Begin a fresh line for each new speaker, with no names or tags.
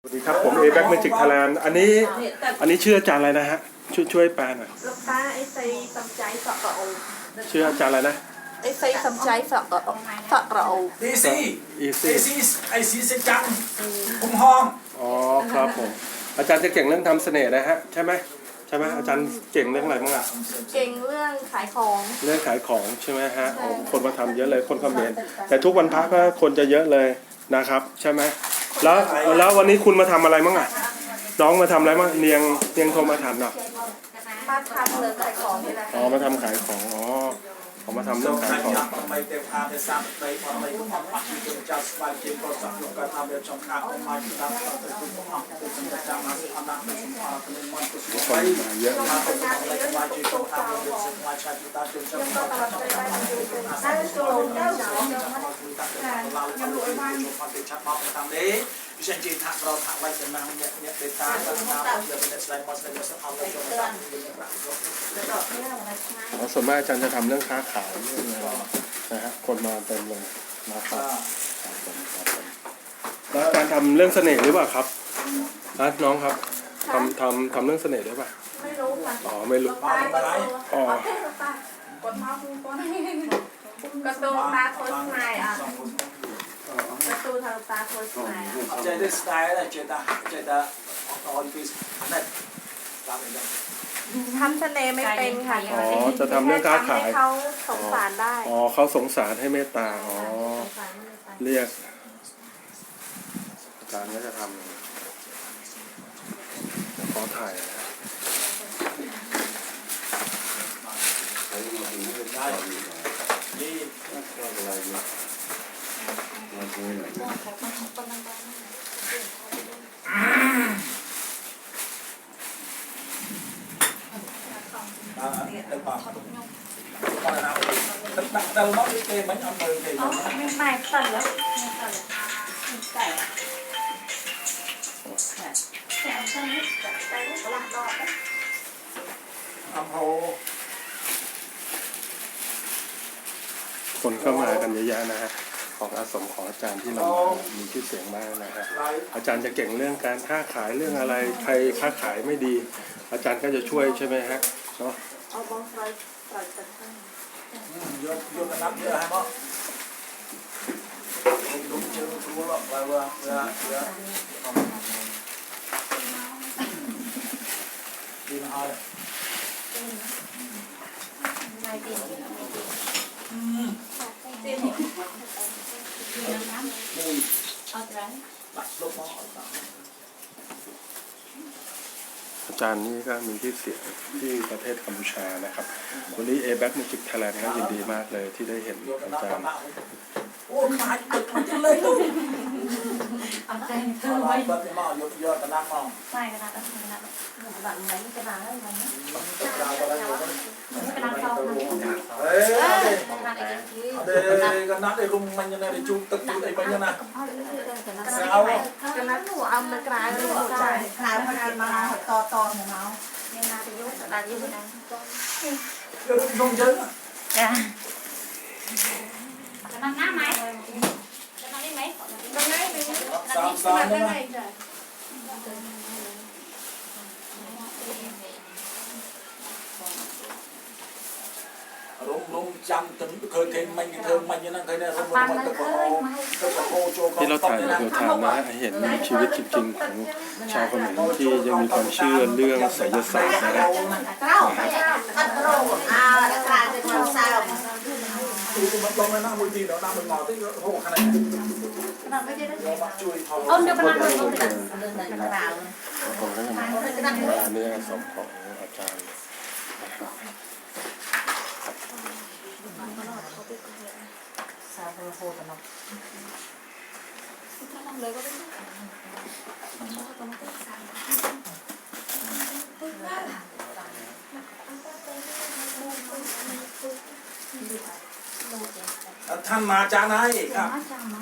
สวัสดีครับผมเอแบ็กเมจิกไทยแลนด์อันนี้ อันนี้ชื่ออาจารย์อะไรนะฮะ ช่วยช่วยแปลหน่อย
លោកតាអីស្អីសំចៃសក់ក្រអូប
ชื่ออาจารย์อะไรนะ
អីស្អីសំចៃសក់ក្រអូបសក់ក្រអូប
ดีซี
อี
ดี
ซี่
ซีไอซีเซจังคุมห้อง
อ๋อครับผม อาจารย์จะเก่งเรื่องทำเสน่ห์นะฮะ ใช่ไหมใช่ไหมอาจารย์เก่งเรื่องอะไรบ้างอะ
เก่งเรื่องขายของ
เรื่องขายของใช่ไหมฮะอ๋อคนมาทำเยอะเลยคนคอมเมนต์แต่ทุกวันพระก็คนจะเยอะเลยนะครับ ใช่ไหม แล้วแล้ววันนี้คุณมาทำอะไรบ้างอะน้องมาทำอะไรบ้างเนียงเนียงโทรมาถามหน่อย
มาทำเรื่องขายของนี่แหละ
อ๋อมาทำขายของ อ๋อเขามาทำเรื่องขายของ
ไม่เต็มพาไปซ้ำไปพอไม่คุ้มปักที่จะสบายเก็บโทรศัพท์ลงการทำเรื่องช่องทางออนไลน์ตามต่อไปคุณผู้ชมเป็นสัญญาณมาอำนาจเป็นสมภารเป็นมันเป็นสุข
ค
ไป
นมาเยอะ
มาเป็นอะ ส่
วนมากอาจารย์จะทำเรื่องค้าขายเรื่องอะไรนะฮะคนมาเต็มเลยมาครับแล้วอาจารย์ทำเรื่องเสน่ห์หรือเปล่าครับนะน้องครับทำทำทำเรื่องเสน่ห์ได้เปล่า
ไม่รู้ค่ะ
อ๋อไม่รู้
อ๋อ กระ
ตู
ตาโคสไมล์อะกระตูทางตาโคสไมล์อะเจดสไตล์อะ
ไเจดาเจดาตอนฟิสอันนั้นตามไปไทำ
เสน่ห์ไม่เป็นค่ะ
อ๋อจะทำเรื่องค้าขาย
เขาสงสารได้
อ๋อเขาสงสารให้เมตตา อ๋อ เรียกอาจารย์ก็จะทำขอถ่ายนะ
แต่เราต้องลิเกมันเอาเบอร์เกย์
อ๋อไม่ไม่สั่แล้วไม่สั่แล้วใส่แต่เอาใช่ไห
มใส่ลูกหลา
นรอดนะอัโพ
คนเข้ามากันเยอะๆนะฮะ ของอาสมของอาจารย์ที่เรามีชื่อเสียงมากนะครั
บ
อาจารย์จะเก่งเรื่องการค้าขายเรื่องอะไรใครค้าขายไม่ดี อาจารย์ก็จะช่วยใช่ไหมฮะเนาะ
เอาบองไฟปรักัน
ยกยกกระนับเยอะฮะเนาะลุเจอรู้หรอ
กว่า
ว่า
เวลาเลา
ดีมากเลย mùi
อาจารย์นี่ก็มีที่เสียงที่ประเทศกัมพูชานะครับ วันนี้เอแบ็กมิจิกไทยลนด์ก็ยินดีมากเลยที่ได้เห็นอาจารย์
โอ้ยาตึกมันจะเล
ย ฝันใจเธอไว้
เปิดหม้อยกยอดตะลักมอง
ไม่กระดาษกระดาษ
หลังไหนกระดา
ษอะไรไหม
กระดาษ
อะไรอย
ู่กระดาษซอง
เฮ้ยเด็
กกระดาษไอ้รุ
มมันยังไงไอ้จุกตะกุดไอ้มันยัง
ไงเอา
กระ
ดาษหนูเอามากลา
ยหนูใจกลายพันธุ์มาต่อต่อหมู
เมาเนี่ยนาไปยุ่งกระดาษยุ่งนะ
ยุ่งเยอะ
อ่ะกระดาษหน้าไหมามสามได้ไห
รุ
มรุม
จำถึ
งเคยเทมันเธอมันยังนั่งเคยเนี่
ย
รุม
มันตะ
โก
นตะโก
นโจก
ที่เราถ่ายเราถ่ายมาเห็นชีวิตจริงๆของชาวเขมรที่ยังมีความเชื่อเรื่องไสยศาสตร์นะ
ครับ chui mất công lên năm mươi
tỷ đó năm mươi ngọt tích hộ cái này nó bắt chui thầu ông đưa bạn ăn không được lên này vào
ของท่านอาจาร
ย์เนื้อสมขอ
งอาจารย์สาวโคตรเนาะ
ถ้า
ทำเลยก็ได้มันก็ต้องเป็น
สาว
ท่านมาจากไหนครับ
มาจากมา